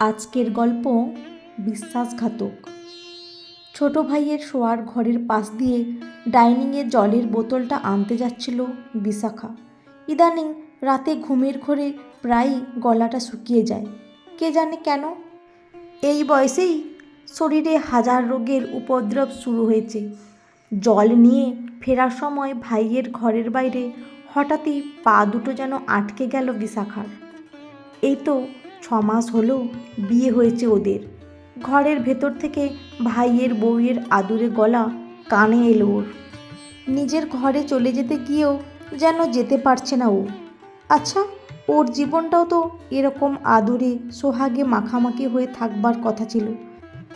আজকের গল্প বিশ্বাসঘাতক। ছোট ভাইয়ের শোয়ার ঘরের পাশ দিয়ে ডাইনিংয়ে জলের বোতলটা আনতে যাচ্ছিল বিশাখা। ইদানিং রাতে ঘুমের ঘরে প্রায়ই গলাটা শুকিয়ে যায়। কে জানে কেন? এই বয়সেই শরীরে হাজার রোগের উপদ্রব শুরু হয়েছে। জল নিয়ে ফেরার সময় ভাইয়ের ঘরের বাইরে হঠাৎই পা দুটো যেন আটকে গেল বিশাখার। এই তো ছ মাস হলো বিয়ে হয়েছে ওদের। ঘরের ভেতর থেকে ভাইয়ের বউয়ের আদুরে গলা কানে এলো ওর। নিজের ঘরে চলে যেতে গিয়েও যেন যেতে পারছে না ও। আচ্ছা ওর জীবনটাও তো এরকম আদুরে, সোহাগে মাখামাখি হয়ে থাকবার কথা ছিল।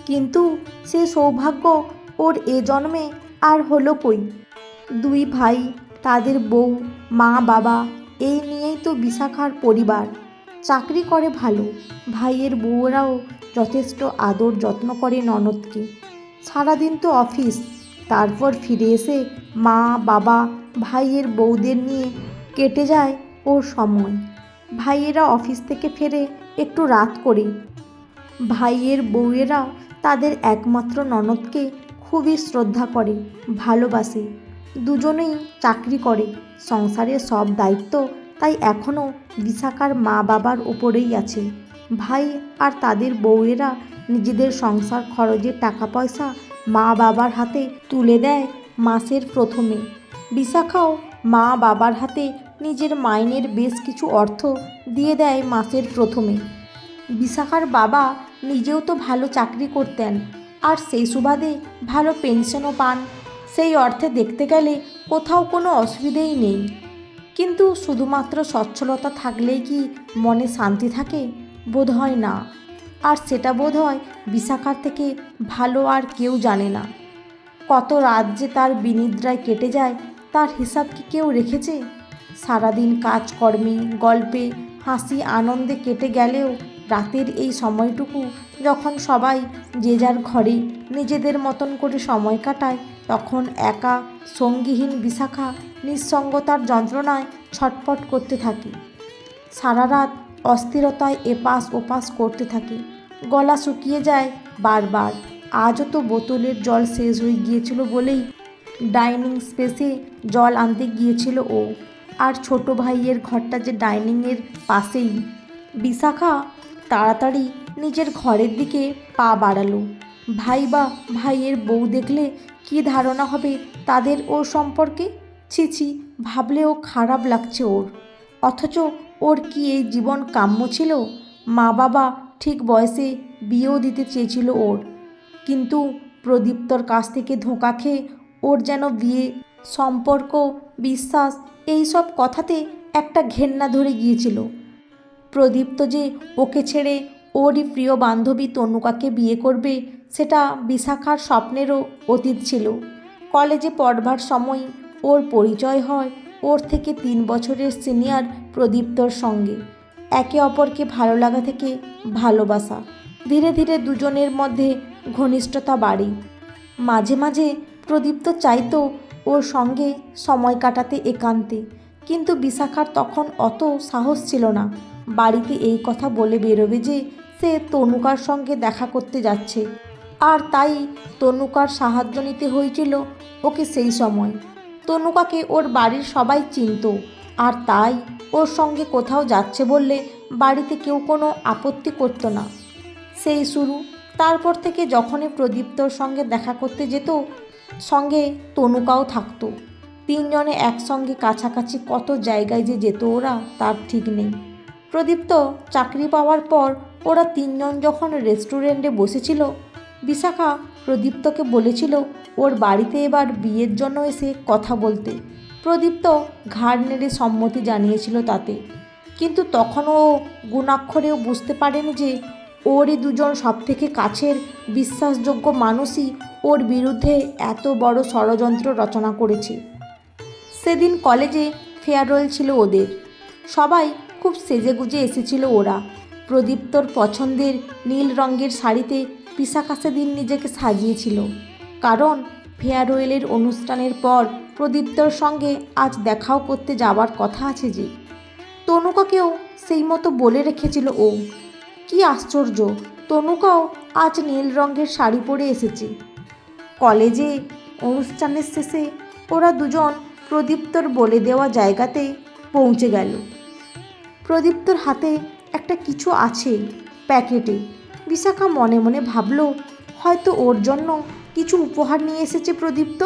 কিন্তু সে সৌভাগ্য ওর এ জন্মে আর হলো কই? দুই ভাই, তাদের বউ মা বাবা এই নিয়েই তো বিশাখার পরিবার। চাকরি করে ভালো। ভাইয়ের বউরাও যথেষ্ট আদর যত্ন করে ননদকে। সারাদিন তো অফিস, তারপর ফিরে এসে মা, বাবা, ভাইয়ের বউদের নিয়ে কেটে যায় ওর সময়। ভাইয়েরা অফিস থেকে ফেরে একটু রাত করে। ভাইয়ের বউয়েরা তাদের একমাত্র ননদকে খুবই শ্রদ্ধা করে, ভালোবাসে। দুজনেই চাকরি করে, সংসারের সব দায়িত্ব তাই এখনও বিশাখার মা বাবার উপরেই আছে। ভাই আর তাদের বউয়েরা নিজেদের সংসার খরচের টাকা পয়সা মা বাবার হাতে তুলে দেয় মাসের প্রথমে। বিশাখাও মা বাবার হাতে নিজের মাইনের বেশ কিছু অর্থ দিয়ে দেয় মাসের প্রথমে। বিশাখার বাবা নিজেও তো ভালো চাকরি করতেন আর সেই সুবাদে ভালো পেনশনও পান। সেই অর্থে দেখতে গেলে কোথাও কোনো অসুবিধেই নেই। কিন্তু শুধুমাত্র সচ্ছলতা থাকলেই কি মনে শান্তি থাকে? বোধ হয় না। আর সেটা বোধ হয় বিশাখার থেকে ভালো আর কেউ জানে না। কত রাত যে তার বিনিদ্রায় কেটে যায়, তার হিসাব কি কেউ রেখেছে? সারাদিন কাজকর্মে, গল্পে, হাসি আনন্দে কেটে গেলেও রাতের এই সময়টুকু যখন সবাই যে যার ঘরে নিজেদের মতন করে সময় কাটায় তখন একা সঙ্গীহীন বিশাখা নিঃসঙ্গতার যন্ত্রণায় ছটপট করতে থাকে। সারা রাত অস্থিরতায় এপাশ ওপাশ করতে থাকে। গলা শুকিয়ে যায় বারবার। আজও তো বোতলের জল শেষ হয়ে গিয়েছিল বলেই ডাইনিং স্পেসে জল আনতে গিয়েছিল ও। আর ছোট ভাইয়ের ঘরটা যে ডাইনিংয়ের পাশেই। বিশাখা তাড়াতাড়ি নিজের ঘরের দিকে পা বাড়ালো। ভাই বা ভাইয়ের বউ দেখলে কি ধারণা হবে তাদের ওর সম্পর্কে? ছি ছি, ভাবলেও খারাপ লাগছে ওর। অথচ ওর কি এই জীবন কাম্য ছিল? মা বাবা ঠিক বয়সে বিয়েও দিতে চেয়েছিল ওর। কিন্তু প্রদীপ্তর কাছ থেকে ধোঁকা খেয়ে ওর যেন বিয়ে, সম্পর্ক, বিশ্বাস এই সব কথাতে একটা ঘেন্না ধরে গিয়েছিল। প্রদীপ্ত যে ওকে ছেড়ে ওরই প্রিয় বান্ধবী তনুকাকে বিয়ে করবে, সেটা বিশাখার স্বপ্নেরও অতীত ছিল। কলেজে পড়বার সময় ওর পরিচয় হয় ওর থেকে তিন বছরের সিনিয়র প্রদীপ্তর সঙ্গে। একে অপরকে ভালো লাগা থেকে ভালোবাসা। ধীরে ধীরে দুজনের মধ্যে ঘনিষ্ঠতা বাড়ে। মাঝে মাঝে প্রদীপ্ত চাইতো ওর সঙ্গে সময় কাটাতে একান্তে, কিন্তু বিশাখার তখন অত সাহস ছিল না। বাড়িতে এই কথা বলে বেরোবে যে সে তনুকার সঙ্গে দেখা করতে যাচ্ছে। আর তাই তনুকার সাহায্য নিতে হয়েছিল ওকে সেই সময়। তনুকাকে ওর বাড়ির সবাই চিনত। আর তাই ওর সঙ্গে কোথাও যাচ্ছে বললে বাড়িতে কেউ কোনো আপত্তি করতো না। সেই শুরু। তারপর থেকে যখনই প্রদীপ্তর সঙ্গে দেখা করতে যেত, সঙ্গে তনুকাও থাকতো। তিনজনে একসঙ্গে কাছাকাছি কত জায়গায় যে যেত ওরা, তার ঠিক নেই। প্রদীপ্ত চাকরি পাওয়ার পর ওরা তিনজন যখন রেস্টুরেন্টে বসেছিল, বিশাখা প্রদীপ্তকে বলেছিল, ওর বাড়িতে এবার বিয়ের জন্য এসে কথা বলতে। প্রদীপ্ত ঘাড় নেড়ে সম্মতি জানিয়েছিল তাতে। কিন্তু তখনও গুণাক্ষরেও বুঝতে পারেনি যে, ওরই দুজন সবথেকে কাছের বিশ্বাসযোগ্য মানুষই ওর বিরুদ্ধে এত বড় ষড়যন্ত্র রচনা করেছে। সেদিন কলেজে ফেয়ারওয়েল ছিল ওদের। সবাই খুব সেজেগুজে এসেছিল ওরা। প্রদীপ্তর পছন্দের নীল রঙের শাড়িতে বিশাখা দিন নিজেকে সাজিয়েছিল। কারণ ফেয়ারওয়েলের অনুষ্ঠানের পর প্রদীপ্তর সঙ্গে আজ দেখাও করতে যাওয়ার কথা আছে যে, তনুকাকেও সেই মতো বলে রেখেছিল ও। কি আশ্চর্য, তনুকাও আজ নীল রঙের শাড়ি পরে এসেছে। কলেজে অনুষ্ঠানের শেষে ওরা দুজন প্রদীপ্তর বলে দেওয়া জায়গাতে পৌঁছে গেল। প্রদীপ্তর হাতে একটা কিছু আছে প্যাকেটে। বিশাখা মনে মনে ভাবলো, হয়তো ওর জন্য কিছু উপহার নিয়ে এসেছে প্রদীপ্ত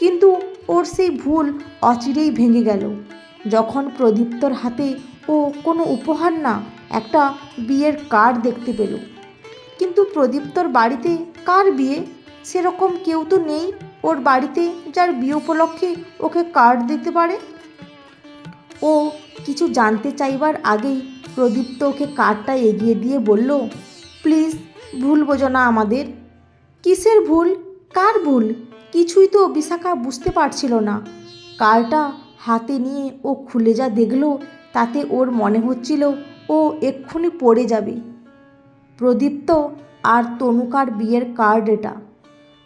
কিন্তু ওর সেই ভুল অচিরেই ভেঙে গেল। যখন প্রদীপ্তর হাতে ও কোনো উপহার না, একটা বিয়ের কার্ড দেখতে পেল। কিন্তু প্রদীপ্তর বাড়িতে কার বিয়ে? সেরকম কেউ তো নেই ওর বাড়িতে যার বিয়ে উপলক্ষে ওকে কার্ড দিতে পারে। ও কিছু জানতে চাইবার আগেই প্রদীপ্ত ওকে কার্ডটা এগিয়ে দিয়ে বলল, প্লিজ, ভুল বোঝো না আমাদের। কিসের ভুল? কার ভুল? কিছুই তো বিশাখা বুঝতে পারছিল না। কার্ডটা হাতে নিয়ে ও খুলে যা দেখল, তাতে ওর মনে হচ্ছিল ও এক্ষুনি পড়ে যাবে। প্রদীপ্ত আর তনুকার বিয়ের কার্ড এটা।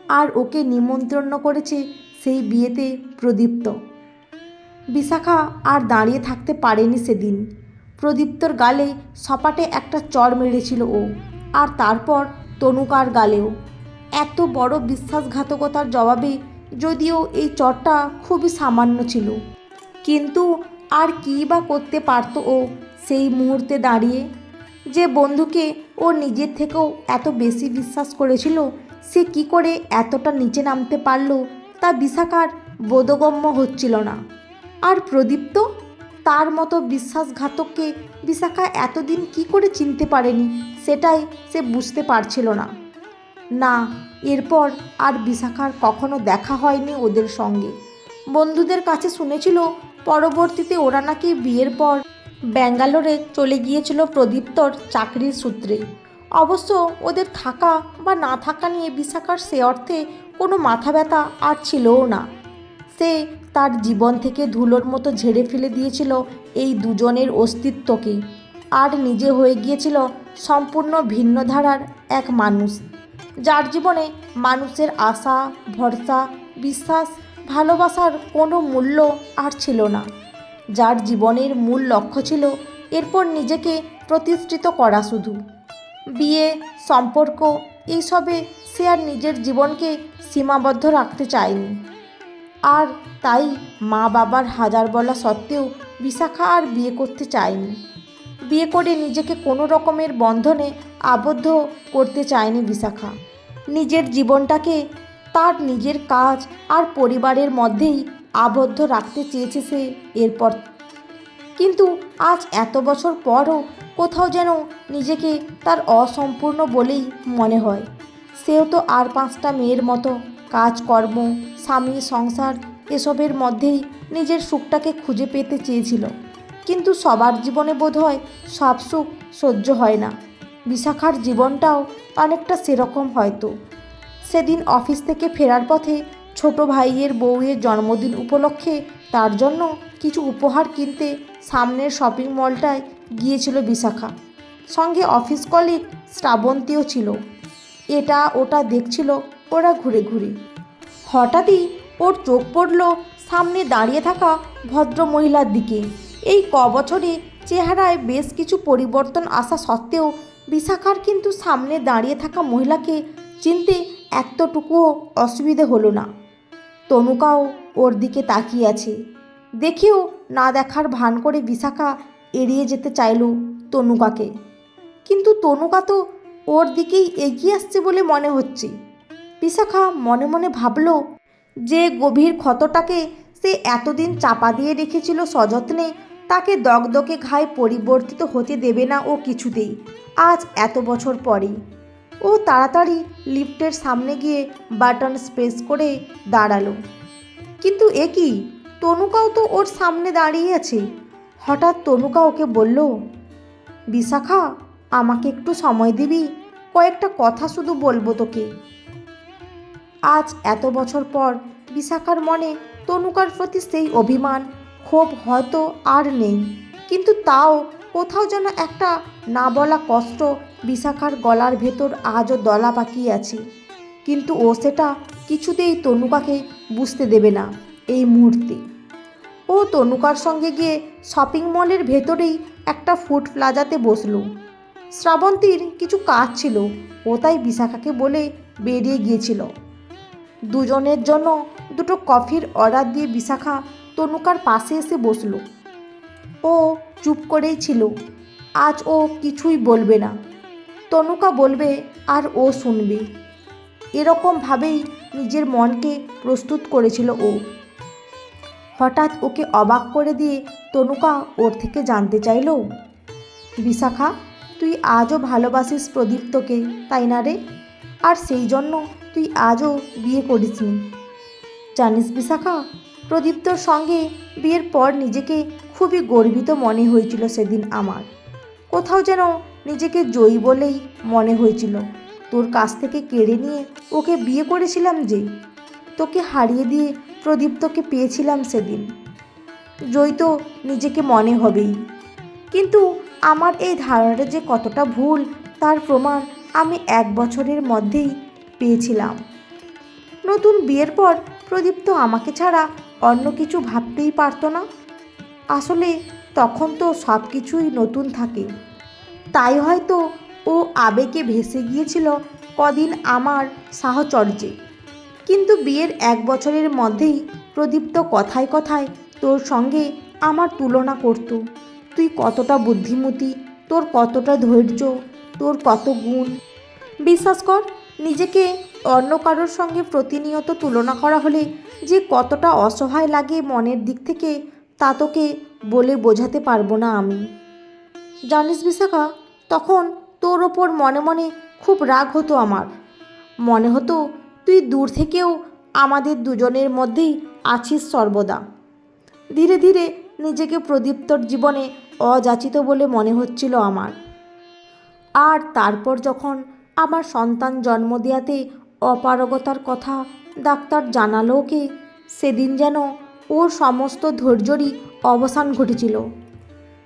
আর ওকে নিমন্ত্রণ করেছে সেই বিয়েতে প্রদীপ্ত। বিশাখা আর দাঁড়িয়ে থাকতে পারেনি সেদিন। প্রদীপ্তর গালে সপাটে একটা চড় মেরেছিল ও। আর তারপর তনুকার গালেও। এত বড় বিশ্বাসঘাতকতার জবাবে যদিও এই চরটা খুবই সামান্য ছিল। কিন্তু আর কী বা করতে পারতো ও সেই মুহূর্তে দাঁড়িয়ে? যে বন্ধুকে ও নিজের থেকেও এত বেশি বিশ্বাস করেছিল, সে কি করে এতটা নিচে নামতে পারল তা বিশাখার বোধগম্য হচ্ছিল না। আর প্রদীপ্ত? তার মতো বিশ্বাসঘাতককে বিশাখা এতদিন কি করে চিনতে পারেনি, সেটাই সে বুঝতে পারছিল না। না, এরপর আর বিশাখার কখনো দেখা হয়নি ওদের সঙ্গে। বন্ধুদের কাছে শুনেছিল, পরবর্তীতে ওরা নাকি বিয়ের পর ব্যাঙ্গালোরে চলে গিয়েছিল প্রদীপ্তর চাকরির সূত্রে। অবশ্য ওদের থাকা বা না থাকা নিয়ে বিশাখার সে অর্থে কোনো মাথা ব্যথা আর ছিলও না। সে তার জীবন থেকে ধুলোর মতো ঝেড়ে ফেলে দিয়েছিল এই দুজনের অস্তিত্বকে। আর নিজে হয়ে গিয়েছিল সম্পূর্ণ ভিন্ন ধারার এক মানুষ। যার জীবনে মানুষের আশা, ভরসা, বিশ্বাস, ভালোবাসার কোনো মূল্য আর ছিল না। যার জীবনের মূল লক্ষ্য ছিল এরপর নিজেকে প্রতিষ্ঠিত করা শুধু। বিয়ে, সম্পর্ক, এইসবে সে আর নিজের জীবনকে সীমাবদ্ধ রাখতে চায়নি। আর তাই মা বাবার হাজার বলা সত্ত্বেও বিশাখা আর বিয়ে করতে চায়নি। বিয়ে করে নিজেকে কোনো রকমের বন্ধনে আবদ্ধ করতে চায়নি বিশাখা। নিজের জীবনটাকে তার নিজের কাজ আর পরিবারের মধ্যেই আবদ্ধ রাখতে চেয়েছে সে এরপর। কিন্তু আজ এত বছর পরও কোথাও যেন নিজেকে তার অসম্পূর্ণ বলেই মনে হয়। সেও তো আর পাঁচটা মেয়ের মতো কাজকর্ম, স্বামী, সংসার এসবের মধ্যেই নিজের সুখটাকে খুঁজে পেতে চেয়েছিল। কিন্তু সবার জীবনে বোধ হয় সব সুখ সহ্য হয় না। বিশাখার জীবনটাও অনেকটা সেরকম হয়তো। সেদিন অফিস থেকে ফেরার পথে ছোট ভাইয়ের বউয়ের জন্মদিন উপলক্ষে তার জন্য কিছু উপহার কিনতে সামনের শপিং মলটায় গিয়েছিল বিশাখা। সঙ্গে অফিস কলিগ শ্রাবন্তীও ছিল। এটা ওটা দেখছিল ওরা ঘুরে ঘুরে। হঠাৎই ওর চোখ পড়ল সামনে দাঁড়িয়ে থাকা ভদ্র মহিলার দিকে। এই ক বছরে চেহারায় বেশ কিছু পরিবর্তন আসা সত্ত্বেও বিশাখার কিন্তু সামনে দাঁড়িয়ে থাকা মহিলাকে চিনতে এতটুকুও অসুবিধে হলো না। তনুকাও ওর দিকে তাকিয়ে আছে। দেখেও না দেখার ভান করে বিশাখা এড়িয়ে যেতে চাইল তনুকাকে। কিন্তু তনুকা তো ওর দিকেই এগিয়ে আসছে বলে মনে হচ্ছে। বিশাখা মনে মনে ভাবল যে গভীর ক্ষতটাকে সে এতদিন চাপা দিয়ে রেখেছিল সযত্নে, তাকে দগদগে ঘায়ে পরিবর্তিত হতে দেবে না ও কিছুতেই। আজ এত বছর পরে ও তাড়াতাড়ি লিফটের সামনে গিয়ে বাটন স্প্রেস করে দাঁড়াল। কিন্তু এ কি? তনুকাও তো ওর সামনে দাঁড়িয়ে আছে। হঠাৎ তনুকা ওকে বলল, বিশাখা, আমাকে একটু সময় দিবি? কয়েকটা কথা শুধু বলব তোকে। আজ এত বছর পর বিশাখার মনে তনুকার প্রতি সেই অভিমান ক্ষোভ হয়তো আর নেই। কিন্তু তাও কোথাও যেন একটা না বলা কষ্ট বিশাখার গলার ভেতর আজও দলা পাকিয়ে আছে। কিন্তু ও সেটা কিছুতেই তনুকাকে বুঝতে দেবে না এই মুহূর্তে। ও তনুকার সঙ্গে গিয়ে শপিং মলের ভেতরেই একটা ফুড প্লাজাতে বসল। শ্রাবন্তীর কিছু কাজ ছিল। ও তাই বিশাখাকে বলে বেরিয়ে গিয়েছিল। দুজনের জন্য দুটো কফির অর্ডার দিয়ে বিশাখা তনুকার পাশে এসে বসল। ও চুপ করেই ছিল। আজ ও কিছুই বলবে না। তনুকা বলবে, আর ও শুনবে। এরকমভাবেই নিজের মনকে প্রস্তুত করেছিল ও। হঠাৎ ওকে অবাক করে দিয়ে তনুকা ওর থেকে জানতে চাইল, বিশাখা, তুই আজও ভালোবাসিস প্রদীপ্তকে, তাই না রে? আর সেই জন্য তুই আজও বিয়ে করিসনি? জানিস বিশাখা, প্রদীপ্তর সঙ্গে বিয়ের পর নিজেকে খুবই গর্বিত মনে হয়েছিল সেদিন আমার। কোথাও যেন নিজেকে জয়ী বলেই মনে হয়েছিল। তোর কাছ থেকে কেড়ে নিয়ে ওকে বিয়ে করেছিলাম যে, তোকে হারিয়ে দিয়ে প্রদীপ্তকে পেয়েছিলাম সেদিন। জয়ী তো নিজেকে মনে হবেই। কিন্তু আমার এই ধারণাটা যে কতটা ভুল, তার প্রমাণ আমি এক বছরের মধ্যেই পেয়েছিলাম। নতুন বিয়ের পর প্রদীপ্ত আমাকে ছাড়া অন্য কিছু ভাবতেই পারতো না। আসলে তখন তো সব কিছুই নতুন থাকে। তাই হয়তো ও আবেগে ভেসে গিয়েছিল কদিন আমার সাহচর্যে। কিন্তু বিয়ের এক বছরের মধ্যেই প্রদীপ্ত কথায় কথায় তোর সঙ্গে আমার তুলনা করত। তুই কতটা বুদ্ধিমতী, তোর কতটা ধৈর্য, তোর কত গুণ। বিশ্বাস কর নিজেকে অন্য কারোর সঙ্গে প্রতিনিয়ত তুলনা করা হলে যে কতটা অসহায় লাগে মনের দিক থেকে, তা তোকে বলে বোঝাতে পারব না আমি। জানিস বিশাখা, তখন তোর ওপর মনে মনে খুব রাগ হতো আমার। মনে হতো তুই দূর থেকেও আমাদের দুজনের মধ্যেই আছিস সর্বদা। ধীরে ধীরে নিজেকে প্রদীপ্তর জীবনে অযাচিত বলে মনে হচ্ছিল আমার। আর তারপর যখন আমার সন্তান জন্ম দেওয়াতে অপারগতার কথা ডাক্তার জানালো ওকে। সেদিন যেন ওর সমস্ত ধৈর্যরই অবসান ঘটেছিল।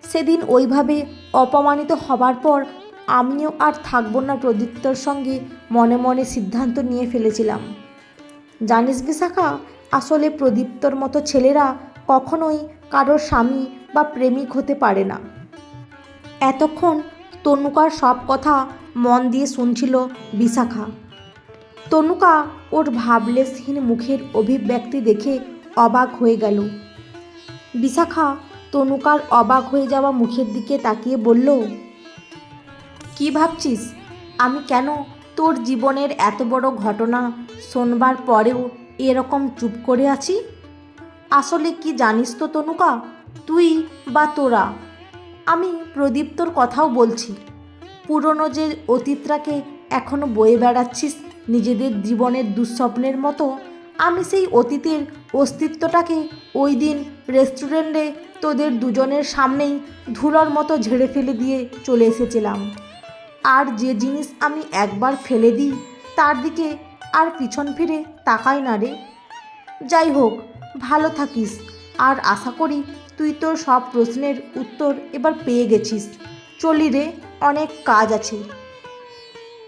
সেদিন ওইভাবে অপমানিত হবার পর আমিও আর থাকব না প্রদীপ্তর সঙ্গে মনে মনে সিদ্ধান্ত নিয়ে ফেলেছিলাম। জানিস বিশাখা, আসলে প্রদীপ্তর মতো ছেলেরা কখনোই কারোর স্বামী বা প্রেমিক হতে পারে না। এতক্ষণ তনুকার সব কথা মন দিয়ে শুনছিল বিশাখা। তনুকা ওর ভাবলেসহীন মুখের অভিব্যক্তি দেখে অবাক হয়ে গেল। বিশাখা তনুকার অবাক হয়ে যাওয়া মুখের দিকে তাকিয়ে বলল, কি ভাবছিস? আমি কেন তোর জীবনের এত বড় ঘটনা শোনবার পরেও এরকম চুপ করে আছি? আসলে কি জানিস তো তনুকা, তুই বা তোরা? আমি প্রদীপ্তর কথাও বলছি। পুরনো যে অতীতটাকে এখনও বয়ে বেড়াচ্ছিস নিজেদের জীবনের দুঃস্বপ্নের মতো, আমি সেই অতীতের অস্তিত্বটাকে ওই দিন রেস্টুরেন্টে তোদের দুজনের সামনেই ধুলোর মতো ঝেড়ে ফেলে দিয়ে চলে এসেছিলাম। আর যে জিনিস আমি একবার ফেলে দিই, তার দিকে আর পিছন ফিরে তাকাই না রে। যাই হোক, ভালো থাকিস। আর আশা করি তুই তোর সব প্রশ্নের উত্তর এবার পেয়ে গেছিস। চলি রে অনেক কাজ আছে।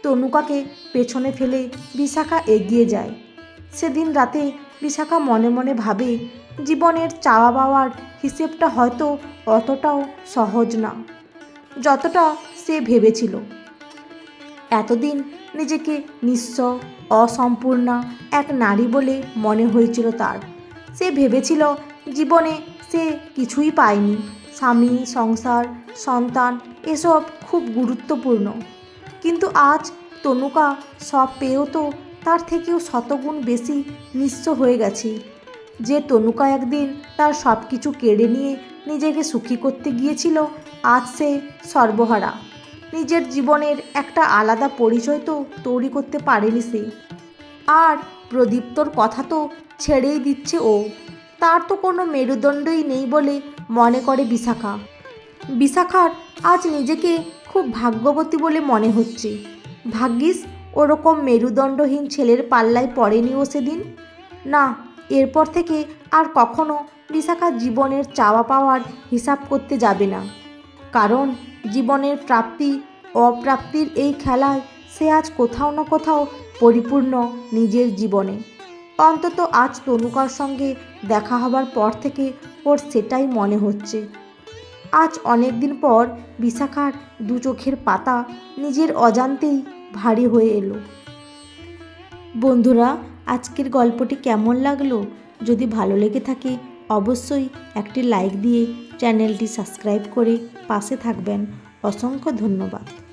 তনুকাকে পেছনে ফেলে বিশাখা এগিয়ে যায়। সেদিন রাতে বিশাখা মনে মনে ভাবে, জীবনের চাওয়া পাওয়ার হিসেবটা হয়তো অতটাও সহজ না, যতটা সে ভেবেছিল। এতদিন নিজেকে নিঃস্ব, অসম্পূর্ণা এক নারী বলে মনে হয়েছিল তার। সে ভেবেছিল জীবনে সে কিছুই পায়নি। স্বামী, সংসার, সন্তান এসব খুব গুরুত্বপূর্ণ। কিন্তু আজ তনুকা সব পেয়েও তো তার থেকেও শতগুণ বেশি নিঃস্ব হয়ে গেছে। যে তনুকা একদিন তার সব কিছু কেড়ে নিয়ে নিজেকে সুখী করতে গিয়েছিল, আজ সে সর্বহারা। নিজের জীবনের একটা আলাদা পরিচয় তো তৈরি করতে পারেনি সে। আর প্রদীপ্তর কথা তো ছেড়েই দিচ্ছে ও। তার তো কোনো মেরুদণ্ডই নেই বলে মনে করে বিশাখা। বিশাখার আজ নিজেকে খুব ভাগ্যবতী বলে মনে হচ্ছে। ভাগ্যিস ওরকম মেরুদণ্ডহীন ছেলের পাল্লায় পড়েনি ও সেদিন। না, এরপর থেকে আর কখনো বিশাখা জীবনের চাওয়া পাওয়ার হিসাব করতে যাবে না। কারণ জীবনের প্রাপ্তি, অপ্রাপ্তির এই খেলায় সে আজ কোথাও না কোথাও পরিপূর্ণ নিজের জীবনে। অন্তত আজ তনুকার সঙ্গে দেখা হবার পর থেকে ওর সেটাই মনে হচ্ছে। আজ অনেক দিন পর বিশাখার দু চোখের পাতা নিজের অজান্তেই ভারী হয়ে এলো। বন্ধুরা, আজকের গল্পটি কেমন লাগল? যদি ভালো লেগে থাকে, অবশ্যই একটি লাইক দিয়ে চ্যানেলটি সাবস্ক্রাইব করে পাশে থাকবেন। অসংখ্য ধন্যবাদ।